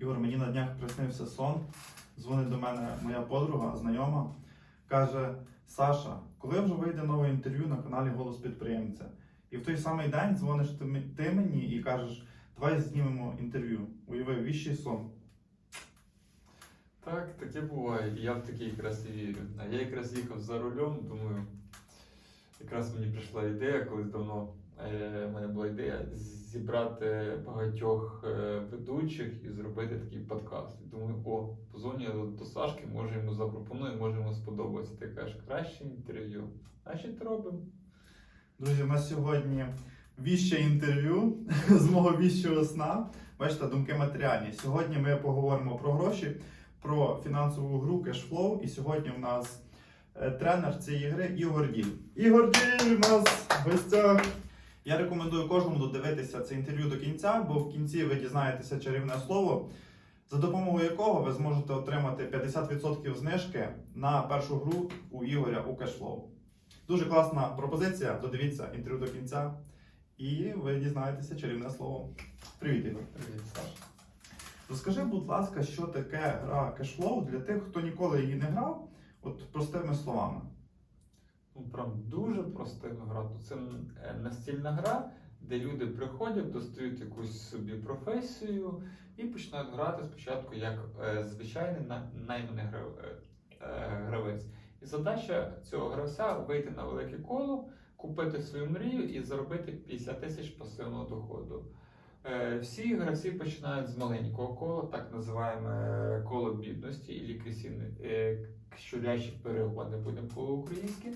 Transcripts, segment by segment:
Ігор, мені на днях приснився сон. Дзвонить до мене моя подруга, знайома. Каже: Саша, коли вже вийде нове інтерв'ю на каналі Голос підприємця? І в той самий день дзвониш ти, мені і кажеш, давай знімемо інтерв'ю. Уяви, віщий сон. Так, таке буває. Я в таке якраз і вірю. А я якраз їхав за рулем, думаю, якраз мені прийшла ідея, колись давно в мене була ідея зібрати багатьох е, ведучих і зробити такий подкаст. І думаю, о, позвоню до, Сашки, може йому запропоную, може йому сподобається. Ти кажеш, краще інтерв'ю. Значить, робимо. Друзі, у нас сьогодні віще інтерв'ю з мого віщого сна. Бачите, думки матеріальні. Сьогодні ми поговоримо про гроші, про фінансову гру Cashflow. І сьогодні у нас е, тренер цієї гри Ігор Діль. Ігор Діль у нас в гостях. Я рекомендую кожному додивитися це інтерв'ю до кінця, бо в кінці ви дізнаєтеся чарівне слово, за допомогою якого ви зможете отримати 50% знижки на першу гру у Ігоря у Cashflow. Дуже класна пропозиція. Додивіться інтерв'ю до кінця, і ви дізнаєтеся чарівне слово. Привіт, Ігор. Привіт, Саша. Розкажи, будь ласка, що таке гра Cashflow для тих, хто ніколи її не грав, от простими словами. Ну, прям дуже простими грати. Це е, настільна гра, де люди приходять, достають якусь собі професію і починають грати спочатку як е, звичайний на- найманий е, гравець. І задача цього гравця вийти на велике коло, купити свою мрію і заробити 50 тисяч пасивного доходу. Всі гравці починають з маленького кола, так називаємо коло бідності, і щурячі перегони будемо по-українськи.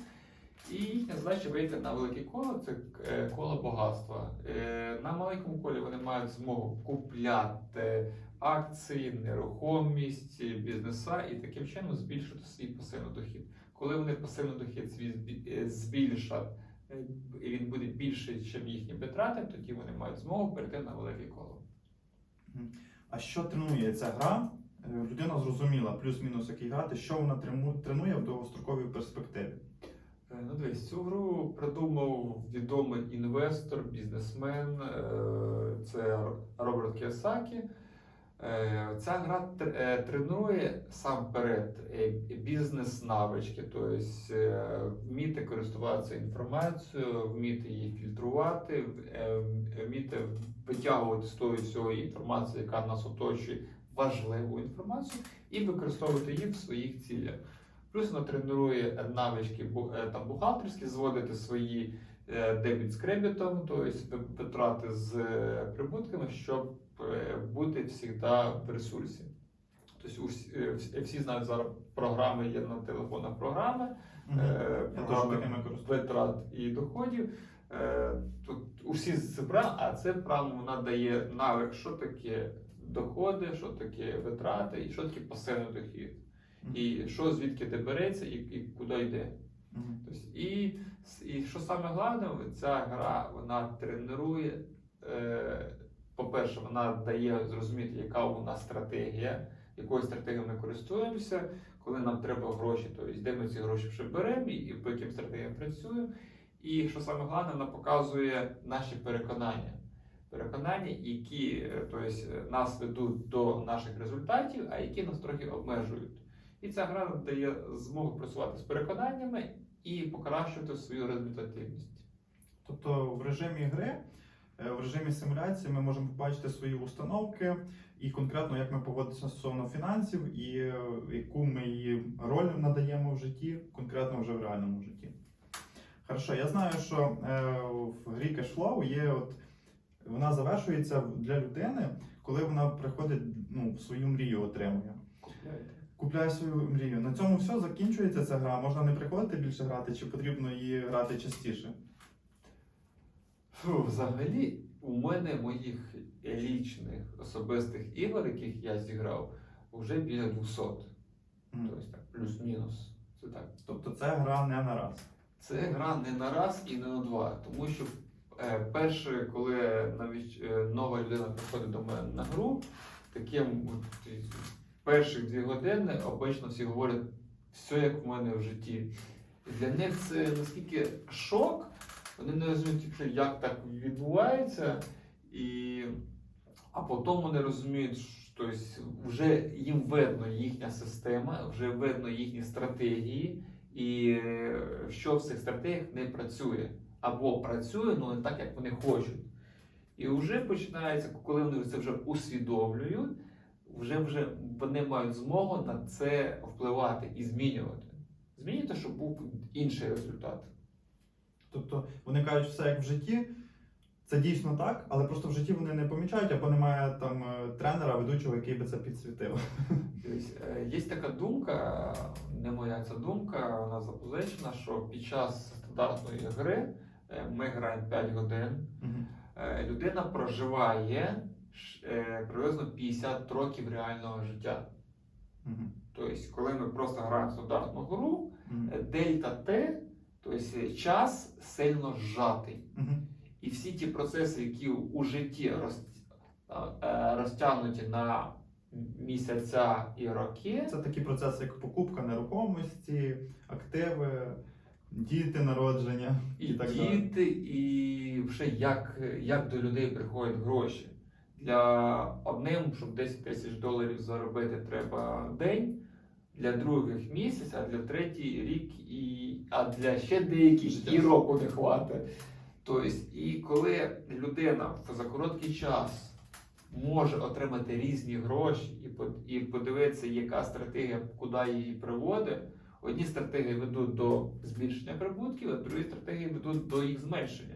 І їхня задача вийти на велике коло це е, коло багатства. Е, На маленькому колі вони мають змогу купляти акції, нерухомість, бізнеса і таким чином збільшити свій пасивний дохід. Коли вони пасивний дохід е, збільшать, і він буде більший, ніж їхні витрати, тоді вони мають змогу перейти на велике коло. А що тренує ця гра? Людина зрозуміла плюс-мінус, який грати, що вона тренує в довгостроковій перспективі. Е, Ну, дивись, цю гру придумав відомий інвестор, бізнесмен. е, Це Роберт Кіосакі. Е, Ця гра тренує сам перед бізнес-навички, тобто вміти користуватися інформацією, вміти її фільтрувати, вміти витягувати з тої всього інформації, яка нас оточує, важливу інформацію, і використовувати її в своїх цілях. Плюс вона тренує навички е, там, бухгалтерські, зводити свої е, дебіт з кредитом, тобто витрати з е, прибутками, щоб бути завжди в ресурсі. Тобто всі- всі знають зараз програми, є на телефонах програми, Я теж програми витрат і доходів. Тут усі це правильно, а це правильно вона дає навик, що таке доходи, що таке витрати і що таке пасивний дохід. І що звідки де береться і, і куди йде. Тобто, і, і що саме головне, ця гра вона тренує. Е, по-перше, вона дає зрозуміти, яка у нас стратегія, якою стратегією ми користуємося, коли нам треба гроші, тобто де ми ці гроші вже беремо і, по яким стратегіям працюємо. І що саме головне, вона показує наші переконання. Переконання, які тобто, нас ведуть до наших результатів, а які нас трохи обмежують. І ця гра дає змогу працювати з переконаннями і покращувати свою результативність. Тобто в режимі гри, е, в режимі симуляції ми можемо побачити свої установки і конкретно як ми поводимося стосовно фінансів і е, яку ми її роль надаємо в житті, конкретно вже в реальному житті. Хорошо, я знаю, що е, в грі Cashflow є от вона завершується для людини, коли вона приходить ну, в свою мрію отримує. Купляє свою мрію. На цьому все закінчується ця гра. Можна не приходити більше грати, чи потрібно її грати частіше. Фу, взагалі, у мене моїх лічних особистих ігор, яких я зіграв, вже біля 200. Мгм. Тобто так, плюс-мінус. Це так. Тобто це гра не на раз. Це гра не на раз і не на два. Тому що е, перше, коли навіть е, нова людина приходить до мене на гру, таким перших дві години обично всі говорять все як в мене в житті. І для них це наскільки шок, вони не розуміють, що як так відбувається, і, а потім вони розуміють, що вже їм видно їхня система, вже видно їхні стратегії, і що в цих стратегіях не працює. Або працює, але не так, як вони хочуть. І вже починається, коли вони це вже усвідомлюють, вже, вже вони мають змогу на це впливати і змінювати. Змінювати, щоб був інший результат. Тобто вони кажуть, все як в житті. Це дійсно так, але просто в житті вони не помічають, або немає там е, тренера, ведучого, який би це підсвітив. Е, Є така думка, не моя ця думка, вона запозичена, що під час стандартної гри е, ми граємо 5 годин. Людина проживає е, приблизно 50 років реального життя. Мгм. Тобто, коли ми просто граємо в стандартну гру, Мгм. е, дельта Т, тобто час сильно зжатий. Мгм. І всі ті процеси, які у житті роз, е, розтягнуті на місяця і роки, Це такі процеси, як покупка нерухомості, активи, діти, народження і, і так далі. діти, і вже як, як до людей приходять гроші. Для одним, щоб 10 тисяч доларів заробити, треба день, для других місяць, а для третій рік, і, а для ще деяких і року не хватить. Тобто, і коли людина за короткий час може отримати різні гроші і, і подивитися, яка стратегія, куди її приводить, одні стратегії ведуть до збільшення прибутків, а другі стратегії ведуть до їх зменшення.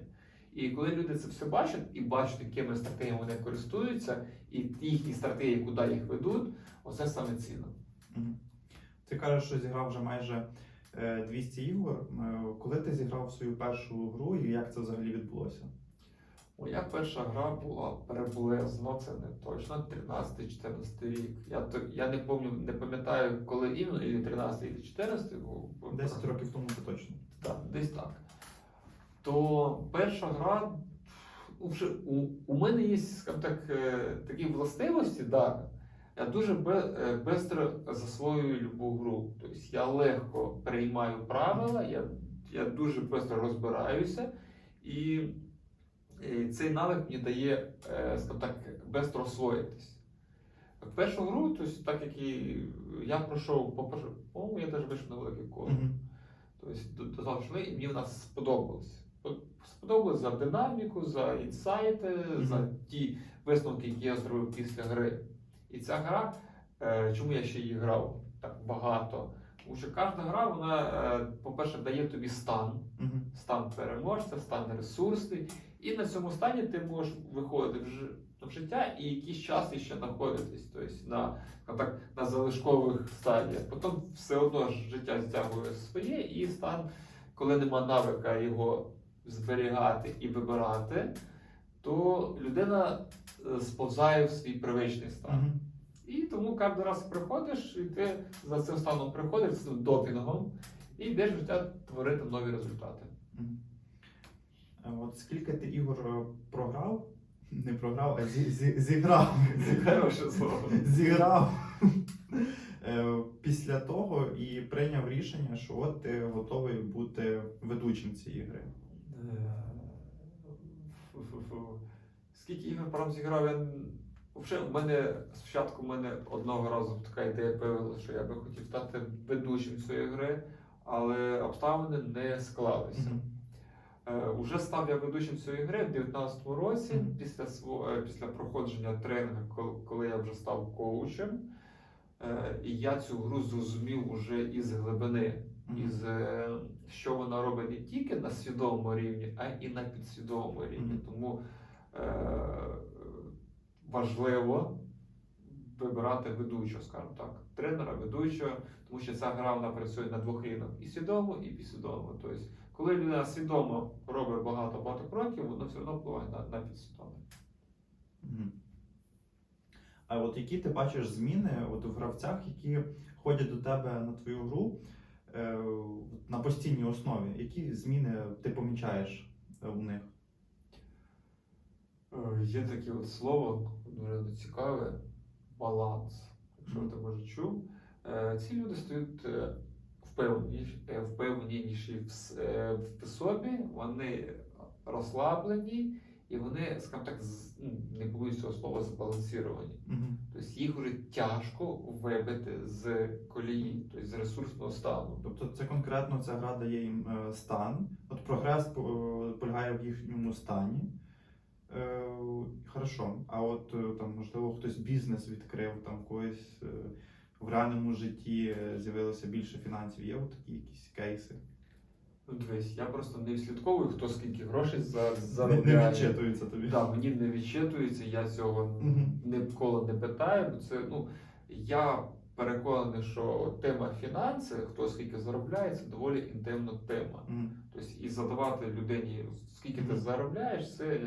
І коли люди це все бачать і бачать, якими стратегіями вони користуються, і їхні стратегії, куди їх ведуть, оце саме цінно. Ти кажеш, що зіграв вже майже е, 200 ігор. Е, Коли ти зіграв свою першу гру і як це взагалі відбулося? Моя перша гра була приблизно, це не точно, 13-14 рік. Я, то, я не пам'ятаю, не пам'ятаю, коли іменно, і 13 і 14, бо- бо 10 років тому це точно. Так, десь так. То перша гра. вже У, у мене є, скажімо так, е, такі властивості, да. Я дуже швидко засвоюю любу гру. Тобто я легко приймаю правила, я, я дуже швидко розбираюся, і, і цей навик мені дає, е, скажімо так, швидко освоїтись. Першу гру, тобто, так як і я пройшов, по-моєму, я навіть вийшов на велике коло. Мгм. Тобто достатньо і мені вона сподобалась. Сподобалось за динаміку, за інсайти, Мгм. за ті висновки, які я зробив після гри. І ця гра, е, чому я ще її грав так багато? Тому що кожна гра, вона, е, по-перше, дає тобі стан, Мгм. стан переможця, стан ресурсний. І на цьому стані ти можеш виходити в, життя і якийсь час ще знаходитись, тобто на, на, так, на залишкових стадіях. Потім все одно життя стягує своє, і стан, коли нема навика його зберігати і вибирати, то людина е, сповзає в свій привичний стан. Мгм. І тому кожен раз приходиш, і ти за цим станом приходиш з цим допінгом і йдеш в життя творити нові результати. От скільки ти ігор е, програв? Не програв, а зі, зі, зіграв. Хороше слово. Зіграв е, після того і прийняв рішення, що от ти готовий бути ведучим цієї гри. Фу-фу-фу. Скільки ігор прям зіграв, я. Взагалі, в мене спочатку в мене одного разу така ідея появилася, що я би хотів стати ведучим цієї гри, але обставини не склалися. Мгм. Е, Уже став я ведучим цієї гри в 19-му році, Мгм. після е, після проходження тренінгу, коли, я вже став коучем. Е, І я цю гру зрозумів уже із глибини, Мгм. із е, що вона робить не тільки на свідомому рівні, а і на підсвідомому рівні. Мгм. Тому е, важливо вибирати ведучого, скажімо так, тренера, ведучого, тому що ця гра вона працює на двох рівнях і свідомо, і підсвідомо. Тобто, коли людина свідомо робить багато багато кроків, воно все одно впливає на, на підсвідоме. Мгм. А от які ти бачиш зміни от в гравцях, які ходять до тебе на твою гру на постійній основі? Які зміни ти помічаєш е, у них? Е, Є таке от слово, дуже цікаве баланс. Якщо ти може чув, Е, ці люди стають е, впевненіші, е, в собі, вони розслаблені і вони, скажімо так, ну, не боюсь цього слова, збалансовані. Мгм. Тобто їх вже тяжко вибити з колії, тобто з ресурсного стану. Тобто це конкретно ця гра дає їм е, стан. От прогрес полягає в їхньому стані. Е, хорошо. А от е, там, можливо, хтось бізнес відкрив, там когось е, в реальному житті з'явилося більше фінансів. Є от такі якісь кейси? Ну, дивись, я просто не відслідковую, хто скільки грошей за, заробляє. не відчитується тобі. Да, мені не відчитується, я цього ніколи не питаю, бо це ну я переконаний, що тема фінанси, хто скільки заробляє, це доволі інтимна тема. Тобто і задавати людині, скільки ти заробляєш, це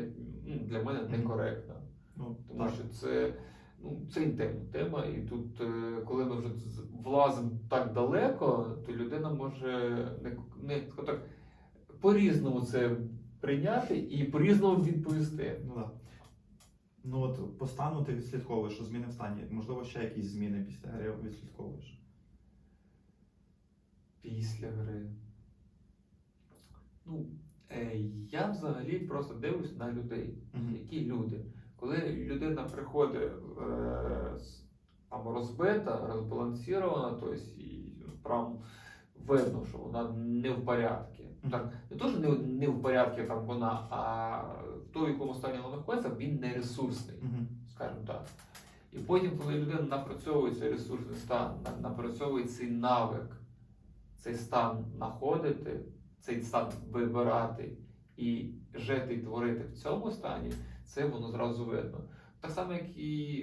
ну, для мене некоректно. Ну, Тому так. що це, ну, це інтимна тема, і тут, е, коли ми вже влазимо так далеко, то людина може не, не так, по-різному це прийняти і по-різному відповісти. Ну, да. ну от по стану ти відслідковуєш, що зміни в стані. Можливо, ще якісь зміни після гри відслідковуєш. Після гри. Ну, е, я взагалі просто дивлюсь на людей. Мгм. Які люди. Коли людина приходить е, там розбита, розбалансована, тобто і прям видно, що вона не в порядку. Так, не то, що не, не в порядку там вона, а в тому, в якому стані вона знаходиться, він не ресурсний скажімо так. І потім, коли людина напрацьовує цей ресурсний стан, напрацьовує цей навик, цей стан знаходити, цей стан вибирати і жити і творити в цьому стані, це воно зразу видно. Так само, як і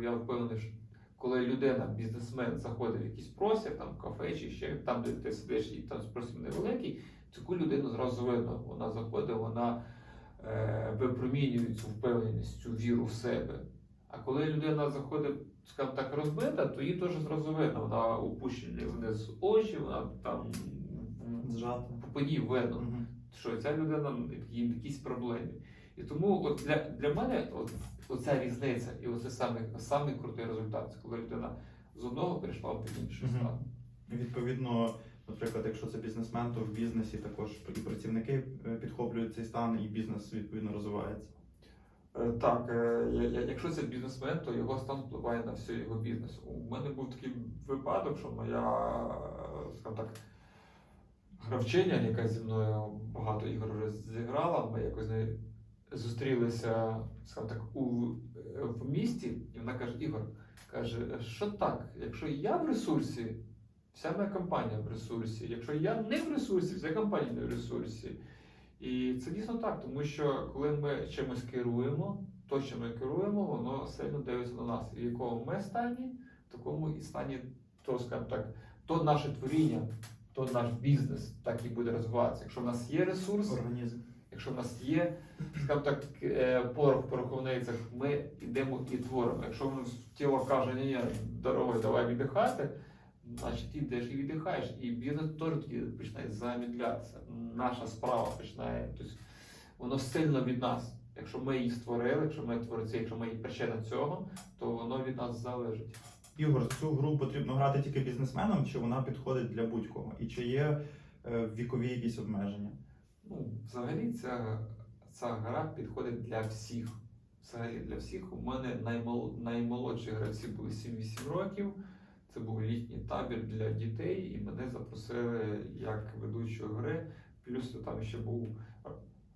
е, я впевнений, що коли людина, бізнесмен, заходить в якийсь простір, там кафе чи ще там, де ти сидиш, і там простір невеликий, таку людину зразу видно. Вона заходить, вона е, випромінює цю впевненість, цю віру в себе. А коли людина заходить, скажімо так, розбита, то її теж зразу видно. Вона опущені вниз очі, вона там Зжата. по ній видно, Мгм. що ця людина є якісь проблеми. І тому от для, для мене от, оця різниця і оце саме, саме крутий результат, це коли людина з одного перейшла в інший стан. І Відповідно, наприклад, якщо це бізнесмен, то в бізнесі також і працівники е, підхоплюють цей стан, і бізнес відповідно розвивається. Е, Так, е, якщо це бізнесмен, то його стан впливає на всю його бізнес. У мене був такий випадок, що моя, скажімо так, гравчиня, яка зі мною багато ігор вже зіграла, ми якось з нею зустрілися, скажімо так, у, в місті, і вона каже: Ігор, каже, що так, якщо я в ресурсі, вся моя компанія в ресурсі, якщо я не в ресурсі, вся компанія не в ресурсі. І це дійсно так, тому що коли ми чимось керуємо, то, що ми керуємо, воно сильно дивиться на нас. І в якому ми стані, в такому і стані, то, скажімо так, то наше творіння, то наш бізнес так і буде розвиватися. Якщо в нас є ресурс, Організм. Якщо в нас є, скажімо так, е, порох в пороховницях, ми йдемо і творимо. Якщо тіло каже, ні, ні, дорогою, давай віддихати, значить ти йдеш і віддихаєш. І бізнес теж тоді починає замідлятися. Наша справа починає. Тобто воно сильно від нас. Якщо ми її створили, якщо ми творці, якщо ми є причина цього, то воно від нас залежить. Ігор, цю гру потрібно грати тільки бізнесменам, чи вона підходить для будь-кого? І чи є е, вікові якісь обмеження? Ну, взагалі, ця, ця гра підходить для всіх. Взагалі для всіх. У мене наймол, наймолодші гравці були 7-8 років. Це був літній табір для дітей, і мене запросили як ведучого гри. Плюс там ще був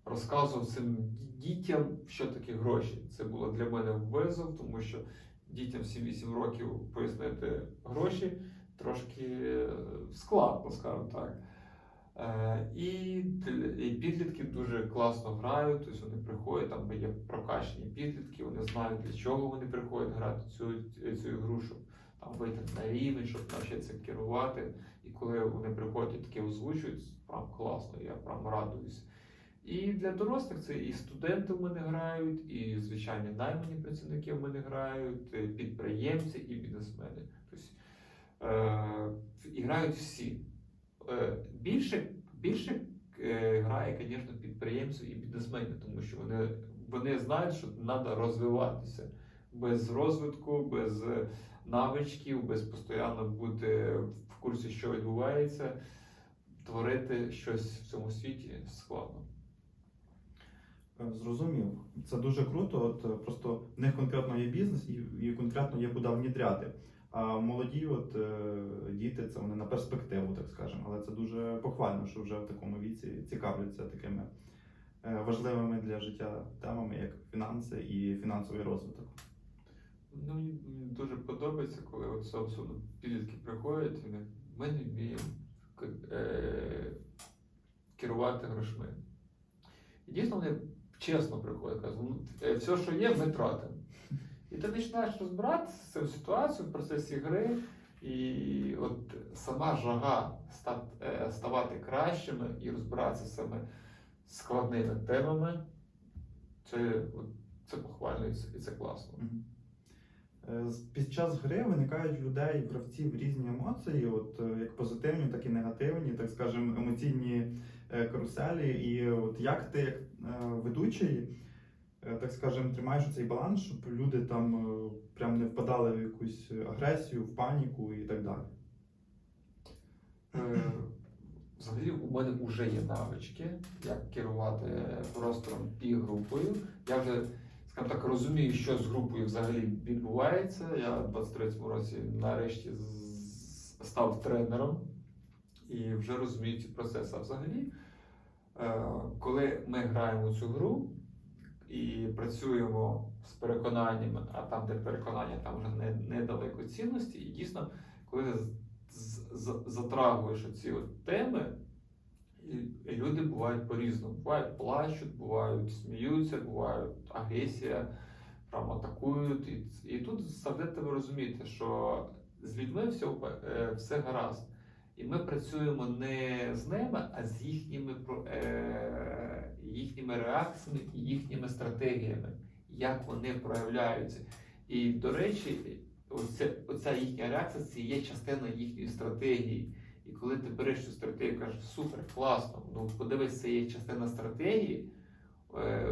розказував цим дітям, що таке гроші. Це було для мене визов, тому що дітям 7-8 років пояснити гроші трошки е, складно, скажімо так. Е, І, підлітки дуже класно грають, тобто вони приходять, там є прокачені підлітки, вони знають, для чого вони приходять грати цю, цю щоб там вийти на рівень, щоб навчитися керувати. І коли вони приходять і таке озвучують, прям класно, я прям радуюсь. І для дорослих це і студенти в мене грають, і звичайні наймані працівники в мене грають, і підприємці і бізнесмени. Тобто е, і грають всі. Е, більше, більше е, грає, звісно, підприємців і бізнесменів, тому що вони, вони знають, що треба розвиватися. Без розвитку, без е, навичків, без постійно бути в курсі, що відбувається, творити щось в цьому світі складно. Зрозумів. Це дуже круто. От просто в них конкретно є бізнес і конкретно є куди внідряти. А молоді, от е, діти, це вони на перспективу, так скажемо. Але це дуже похвально, що вже в такому віці цікавляться такими е, важливими для життя темами, як фінанси і фінансовий розвиток. Ну, мені дуже подобається, коли от собственно підлітки приходять і ми не вміємо е, керувати грошми. І дійсно вони чесно приходять, кажуть, «Ну, все, що є, ми тратимо. І ти починаєш розбиратися цю ситуацію в процесі гри, і от сама жага е, ставати кращими і розбиратися цими складними темами, це, це похвально і це, класно. Е, Під час гри виникають в людей, гравців різні емоції, от е, як позитивні, так і негативні, так скажемо, емоційні каруселі. І от як ти, як ведучий, так скажемо, тримаєш цей баланс, щоб люди там е, прям не впадали в якусь агресію, в паніку і так далі. Е, Взагалі у мене вже є навички, як керувати простором і групою. Я вже, скажімо так, розумію, що з групою взагалі відбувається. Я в 23-му році нарешті став тренером і вже розумію ці процеси. А взагалі, е, коли ми граємо цю гру і працюємо з переконаннями, а там, де переконання, там вже не, недалеко цінності, і дійсно, коли ти затрагуєш от теми, і, люди бувають по-різному. Бувають плачуть, бувають сміються, бувають агресія, прямо атакують. І, і тут завжди треба розуміти, що з людьми все, все гаразд. І ми працюємо не з ними, а з їхніми, е, їхніми реакціями і їхніми стратегіями, як вони проявляються. І, до речі, оця, оця їхня реакція це є частина їхньої стратегії. І коли ти береш цю стратегію, кажеш, супер, класно, ну подивись, це є частина стратегії, е,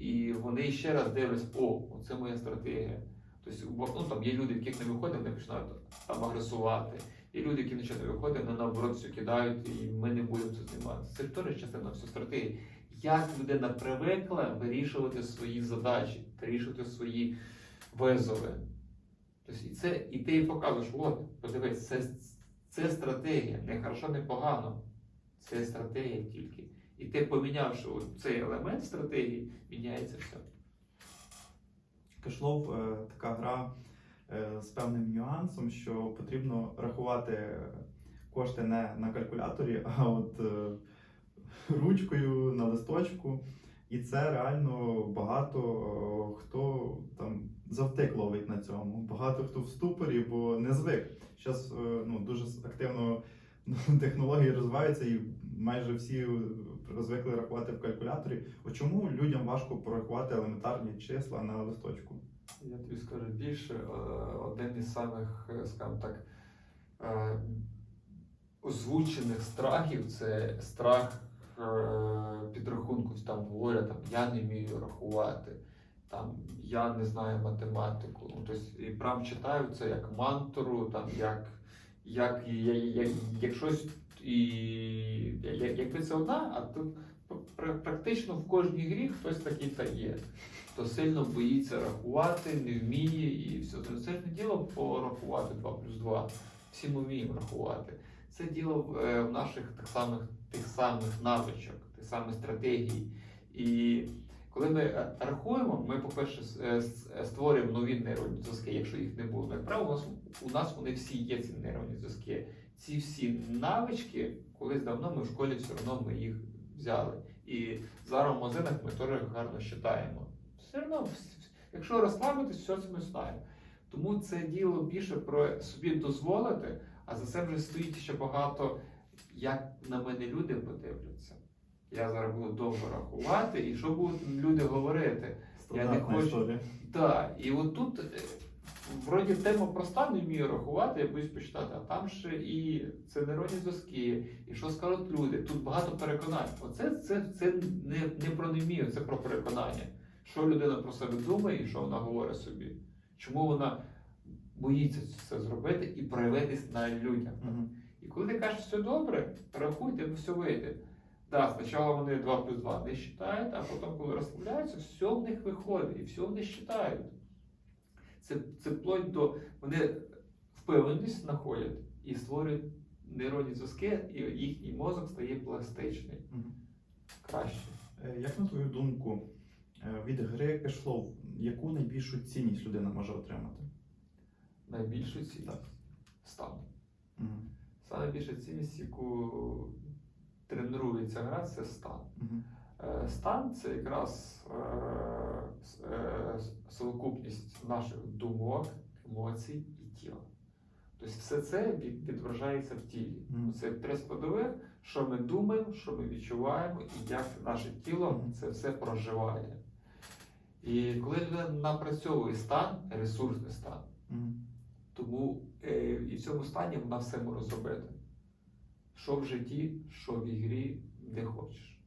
і вони ще раз дивляться, о, це моя стратегія. Тобто, ну, там є люди, в яких не виходить, вони починають там агресувати. Є люди, які нічого не виходять, вони наоборот все кидають, і ми не будемо це займатися. Це теж частина всієї стратегії. Як людина привикла вирішувати свої задачі, вирішувати свої визови. Тобто, і, це, і ти їй показуєш, от, подивись, це, це стратегія, не хорошо, не погано. Це стратегія тільки. І ти помінявши цей елемент стратегії, міняється все. Кешлов е, така гра з певним нюансом, що потрібно рахувати кошти не на калькуляторі, а от е, ручкою на листочку. І це реально багато е, хто там завтик ловить на цьому. Багато хто в ступорі, бо не звик. Зараз ну, дуже активно ну, технології розвиваються, і майже всі е, звикли рахувати в калькуляторі. От чому людям важко порахувати елементарні числа на листочку? Я тобі скажу більше, е, один із самих, е, скажімо так, е, озвучених страхів це страх підрахунку. Там говорять, там, я не вмію рахувати, там, я не знаю математику. Ну, тобто, і прям читають це як мантру, там, як, як, як, як, як щось, і, як, якби це одна, а тут практично в кожній грі хтось такий та є хто сильно боїться рахувати, не вміє і все. Це це ж не діло порахувати 2 плюс 2. Всі ми вміємо рахувати. Це діло в, е, в наших так самих, тих самих навичок, тих самих стратегій. І коли ми е, рахуємо, ми, по-перше, е, створюємо нові нейронні зв'язки, якщо їх не було. Як правило, у нас, у нас вони всі є, ці нейронні зв'язки. Ці всі навички, колись давно ми в школі все одно ми їх взяли. І зараз в магазинах ми теж гарно читаємо. Все одно, якщо розслабитись, все це ми знаємо. Тому це діло більше про собі дозволити, а за це вже стоїть ще багато, як на мене люди подивляться. Я зараз буду довго рахувати, і що будуть люди говорити? Я не хочу. історія. Так, і от тут е, вроді тема проста, не вмію рахувати, я боюсь почитати, а там ще і це нейронні зв'язки, і що скажуть люди. Тут багато переконань. Оце це, це не, не про не вмію, це про переконання. Що людина про себе думає і що вона говорить собі. Чому вона боїться це зробити і проявитись на людях. Мгм. І коли ти кажеш, все добре, рахуй, тебе все вийде. Да, спочатку вони 2 плюс 2 не вважають, а потім, коли розслабляються, все в них виходить і все вони вважають. Це, це вплоть до вони впевненість знаходять і створюють нейронні зв'язки, і їхній мозок стає пластичний. Краще. Е, Як на твою думку, від гри кешфлоу, яку найбільшу цінність людина може отримати? Найбільшу цінність Так. стан. Мгм. Саме більша цінність, яку тренується гра, це стан. Е, Стан це якраз е, е, совокупність наших думок, емоцій і тіла. Тобто все це від- відображається в тілі. Мгм. Це три складових, що ми думаємо, що ми відчуваємо, і як наше тіло це все проживає. І коли людина напрацьовує стан, ресурсний стан, Мгм. тому е, і в цьому стані вона все може зробити. Що в житті, що в ігрі, де хочеш.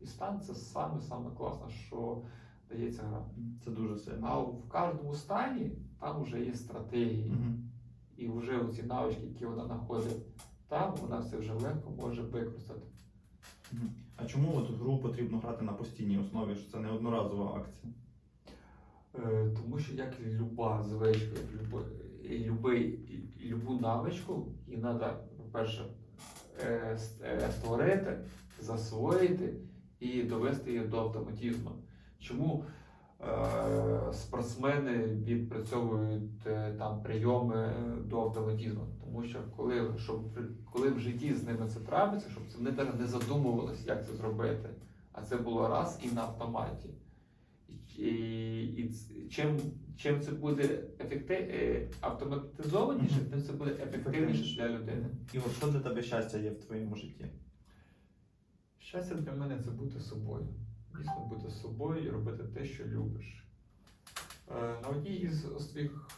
І стан це саме саме класне, що дається гра. Це дуже сильно. А в кожному стані там вже є стратегії. Мгм. І вже оці навички, які вона знаходить там, вона все вже легко може використати. Мгм. А чому от гру потрібно грати на постійній основі, що це не одноразова акція? Е, Тому що як люба звичка, любу навичку, її треба, по-перше, е, е, створити, засвоїти і довести її до автоматизму. Чому е, спортсмени відпрацьовують е, там прийоми до автоматизму? Тому що коли, щоб, коли в житті з ними це трапиться, щоб це вони навіть не задумувалися, як це зробити, а це було раз і на автоматі. І, і чим, чим це буде ефекти, е, автоматизованіше, тим це буде ефективніше для людини. І от що для тебе щастя є в твоєму житті? Щастя для мене це бути собою. Дійсно бути собою і робити те, що любиш. Е, На одній із своїх,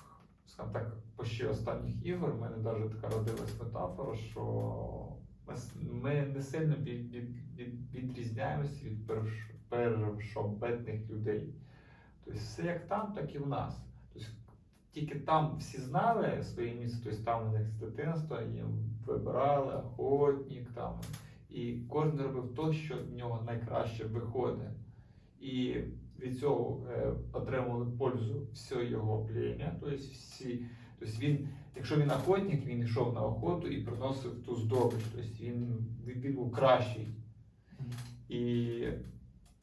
скажімо так, почти останніх ігор в мене навіть така родилась метафора, що ми, не сильно від, від, від, відрізняємося від перш, людей. Тобто все як там, так і в нас. Тобто, тільки там всі знали своє місце, тобто там у них з дитинства їм вибирали охотник, там, і кожен робив те, що в нього найкраще виходить. І від цього е, отримували пользу все його плем'я. Тобто, всі, тобто він, якщо він охотник, він йшов на охоту і приносив ту здобич. Тобто він, він, був кращий. І,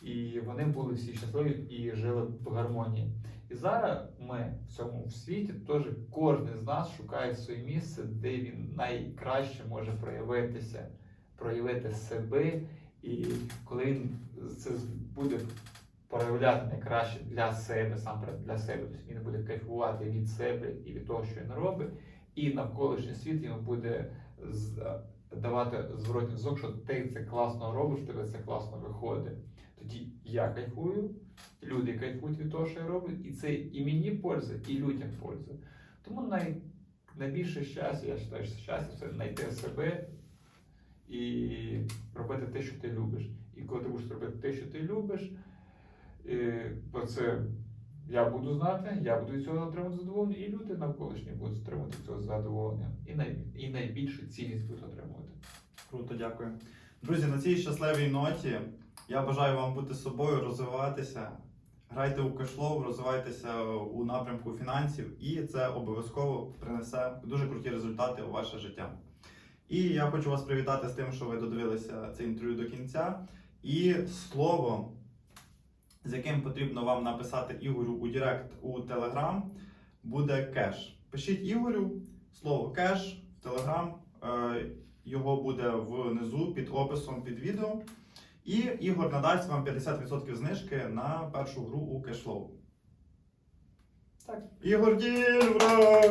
і вони були всі щасливі і жили в гармонії. І зараз ми в цьому світі теж кожен з нас шукає своє місце, де він найкраще може проявитися, проявити себе. І коли він це буде проявляти найкраще для себе, сам для себе, тобто він буде кайфувати від себе і від того, що він робить, і навколишній світ йому буде давати зворотній зв'язок, що ти це класно робиш, тебе це класно виходить. Тоді я кайфую, люди кайфують від того, що я роблю, і це і мені польза, і людям польза. Тому най, найбільше щастя, я вважаю, що щастя це знайти себе і робити те, що ти любиш. І коли ти будеш робити те, що ти любиш, то це я буду знати, я буду цього отримати задоволення, і люди навколишні будуть отримати від цього задоволення. І, най, і найбільшу цінність будуть отримувати. Круто, дякую. Друзі, на цій щасливій ноті я бажаю вам бути собою, розвиватися. Грайте у кешлоу, розвивайтеся у напрямку фінансів, і це обов'язково принесе дуже круті результати у ваше життя. І я хочу вас привітати з тим, що ви додивилися це інтерв'ю до кінця. І слово, з яким потрібно вам написати Ігорю у Директ у Телеграм, буде кеш. Пишіть Ігорю слово кеш в Телеграм. Його буде внизу під описом під відео. І Ігор надасть вам 50% знижки на першу гру у кешлоу. Так. Ігор Дін, бро!